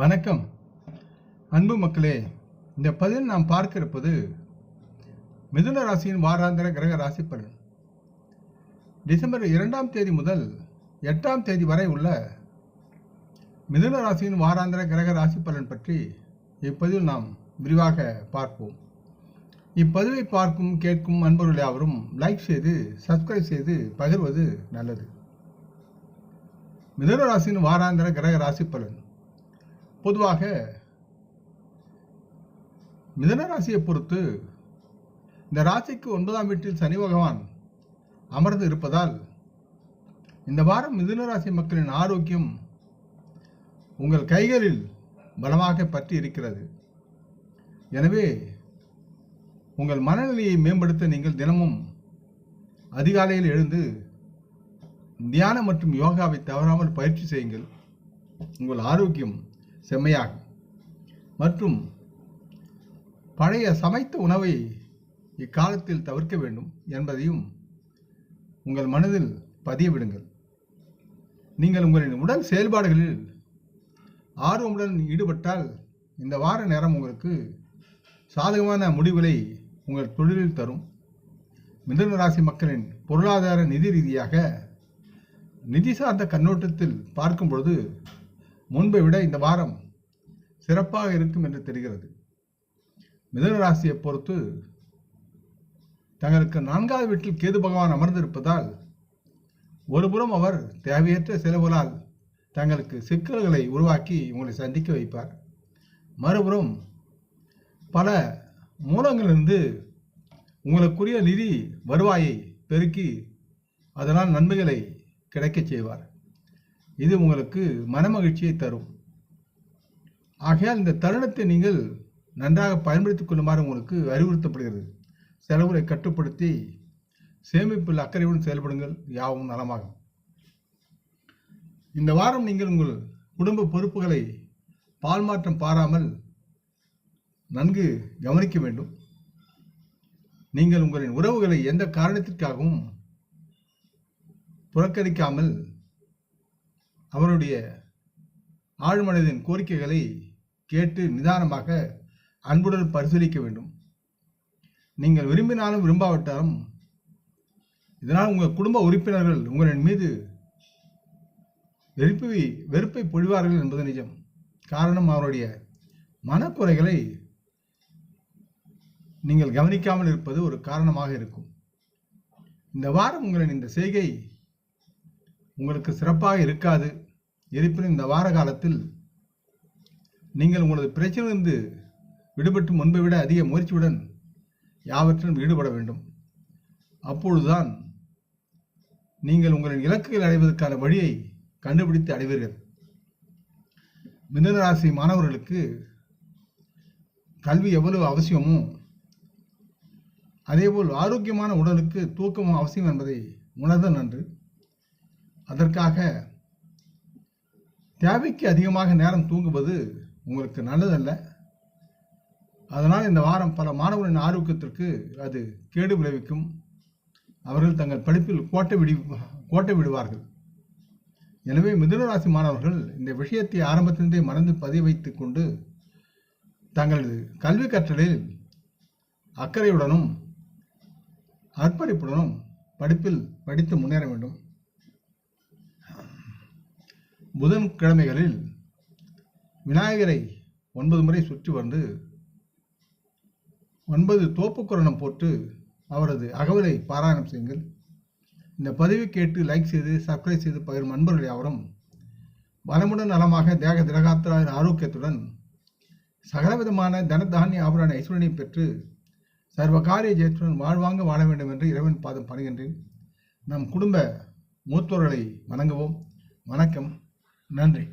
வணக்கம். அன்பு மக்களே இந்த பதிவில் நாம் பார்க்க இருப்பது மிதுன ராசியின் வாராந்திர கிரக ராசி பலன். டிசம்பர் இரண்டாம் தேதி முதல் எட்டாம் தேதி வரை உள்ள மிதுன ராசியின் வாராந்திர கிரக ராசி பலன் பற்றி இப்பதிவில் நாம் விரிவாக பார்ப்போம். இப்பதிவை பார்க்கும் கேட்கும் அன்பர்கள் யாவரும் லைக் செய்து சப்ஸ்கிரைப் செய்து பகிர்வது நல்லது. மிதுன ராசியின் வாராந்திர கிரக ராசி பலன். பொதுவாக மிதன ராசியை பொறுத்து இந்த ராசிக்கு ஒன்பதாம் வீட்டில் சனி பகவான் அமர்ந்து இருப்பதால் இந்த வாரம் மிதுன ராசி மக்களின் ஆரோக்கியம் உங்கள் கைகளில் பலமாக பற்றி இருக்கிறது. எனவே உங்கள் மனநிலையை மேம்படுத்த நீங்கள் தினமும் அதிகாலையில் எழுந்து தியானம் மற்றும் யோகாவை தவறாமல் பயிற்சி செய்யுங்கள். உங்கள் ஆரோக்கியம் செம்மையாகும். மற்றும் பழைய சமைத்த உணவை இக்காலத்தில் தவிர்க்க வேண்டும் என்பதையும் உங்கள் மனதில் பதியவிடுங்கள். நீங்கள் உங்களின் உடல் செயல்பாடுகளில் ஆர்வமுடன் ஈடுபட்டால் இந்த வார நேரம் உங்களுக்கு சாதகமான முடிவுகளை உங்கள் தொழிலில் தரும். மிதன ராசி மக்களின் பொருளாதார நிதி ரீதியாக நிதி சார்ந்த கண்ணோட்டத்தில் பார்க்கும் பொழுது முன்பை விட இந்த வாரம் சிறப்பாக இருக்கும் என்று தெரிகிறது. மிதுன ராசியை பொறுத்து தங்களுக்கு நான்காவது வீட்டில் கேது பகவான் அமர்ந்திருப்பதால் ஒருபுறம் அவர் தேவையற்ற செலவுகளால் தங்களுக்கு சிக்கல்களை உருவாக்கி உங்களை சந்திக்க வைப்பார். மறுபுறம் பல மூலங்களிலிருந்து உங்களுக்குரிய நிதி வருவாயை பெருக்கி அதனால் நன்மைகளை கிடைக்கச் செய்வார். இது உங்களுக்கு மனமகிழ்ச்சியை தரும். ஆகையால் இந்த தருணத்தை நீங்கள் நன்றாக பயன்படுத்திக் கொள்ளுமாறு உங்களுக்கு அறிவுறுத்தப்படுகிறது. செலவுகளை கட்டுப்படுத்தி சேமிப்பில் அக்கறையுடன் செயல்படுங்கள். யாவும் நலமாகும் இந்த வாரம் நீங்கள் உங்கள் குடும்ப பொறுப்புகளை பால் மாற்றம் பாராமல் நன்கு கவனிக்க வேண்டும். நீங்கள் உங்களின் உறவுகளை எந்த காரணத்திற்காகவும் புறக்கணிக்காமல் அவருடைய ஆழ்மனதின் கோரிக்கைகளை கேட்டு நிதானமாக அன்புடன் பரிசீலிக்க வேண்டும். நீங்கள் விரும்பினாலும் விரும்பாவிட்டாலும் இதனால் உங்கள் குடும்ப உறுப்பினர்கள் உங்களின் மீது வெறுப்பை வெறுப்பை பொழிவார்கள் என்பது நிஜம். காரணம் அவருடைய மனக்குறைகளை நீங்கள் கவனிக்காமல் இருப்பது ஒரு காரணமாக இருக்கும். இந்த வாரம் உங்களின் இந்த செய்கை உங்களுக்கு சிறப்பாக இருக்காது. இருப்பினும் இந்த வார காலத்தில் நீங்கள் உங்களது பிரச்சனையிலிருந்து விடுபட்டு முன்பை விட அதிக முயற்சியுடன் யாவற்றிலும் ஈடுபட வேண்டும். அப்பொழுதுதான் நீங்கள் உங்களின் இலக்குகள் அடைவதற்கான வழியை கண்டுபிடித்து அடைவீர்கள். மிதனராசி மாணவர்களுக்கு கல்வி எவ்வளவு அவசியமோ அதேபோல் ஆரோக்கியமான உடலுக்கு தூக்கமும் அவசியம் என்பதை உணர்ந்த நன்று. அதற்காக தேவைக்கு அதிகமாக நேரம் தூங்குவது உங்களுக்கு நல்லதல்ல. அதனால் இந்த வாரம் பல மாணவர்களின் ஆரோக்கியத்திற்கு அது கேடு விளைவிக்கும். அவர்கள் தங்கள் படிப்பில் கோட்டை விடி கோட்டை விடுவார்கள். எனவே மிதுனராசி மாணவர்கள் இந்த விஷயத்தை ஆரம்பத்திலிருந்தே மறந்து பதிய வைத்து கொண்டு தங்களது கல்வி கற்றலில் அக்கறையுடனும் அர்ப்பணிப்புடனும் படிப்பில் படித்து முன்னேற வேண்டும். புதன் கிழமைகளில் விநாயகரை ஒன்பது முறை சுற்றி வந்து ஒன்பது தோப்புக்குரணம் போட்டு அவரது அகவலை பாராயணம் செய்யுங்கள். இந்த பதிவு கேட்டு லைக் செய்து சப்ஸ்கிரைப் செய்து பகிரும் அன்பர்கள் யாவரும் வளமுடன் நலமாக தேக திரகாத்திர ஆரோக்கியத்துடன் சகலவிதமான தனதானிய ஆபரண ஐஸ்வரனை பெற்று சர்வ காரிய ஜெயத்துடன் வாழ்வாங்க வாழ வேண்டும் என்று இறைவன் பாதம் பணிகின்றேன். நம் குடும்ப மூத்தோர்களை வணங்குவோம். வணக்கம். நன்றி.